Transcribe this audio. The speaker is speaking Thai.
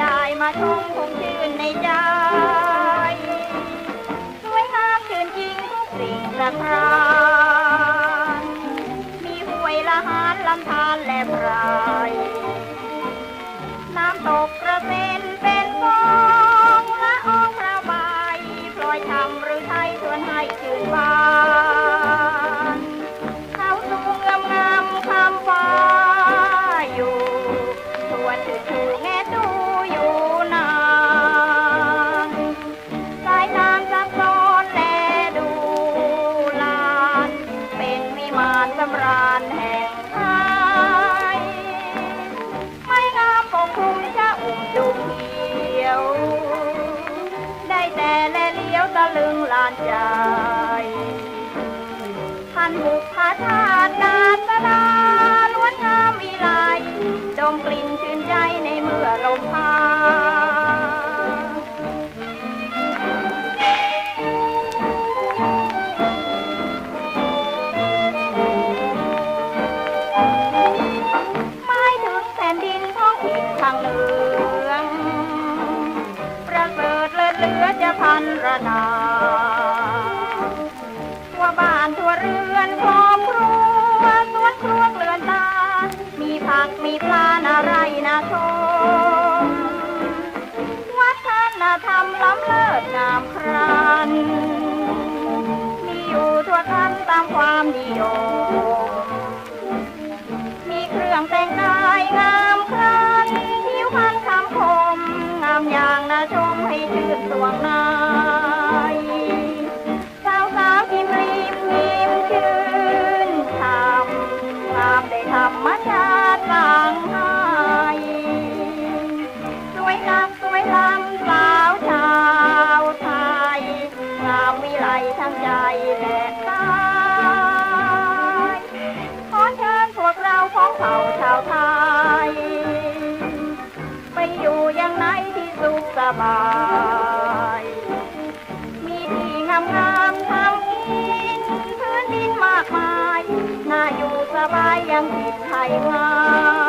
ใครได้มาชมคงชื่นในใจ สวยงามชื่นจริงทุกสิ่งประการมีห้วยละหารลำธารและพรน้ แต่แลเลี้ยวตะลึงลานใจท่านบุพาชาตินาสดาล้วนงามวิไลดมกลิ่นชื่นใจในเมื่อลมพา เหลือจะพันระนาทั่วบ้านทั่วเรือนครอบครัวสวนครัวเกลือนตา มีผักมีปลานาไรนาชมวัฒนธรรมล้ำเลิศงาม ชื่นสวงนายสาวสาวยิ้มริมยิ้มชื่นทำงามได้ธรรมชาติสร้างให้สวยนักสวยลำสาวชาวไทยงามวิไลทั้งใจและกายขอเชิญพวกเราของเผ่าชาวไทยไปอยู่ สบาย มีที่งามงามทำกินพื้นดินมากมาย น่าอยู่สบายอยังถิ่ไทยงาม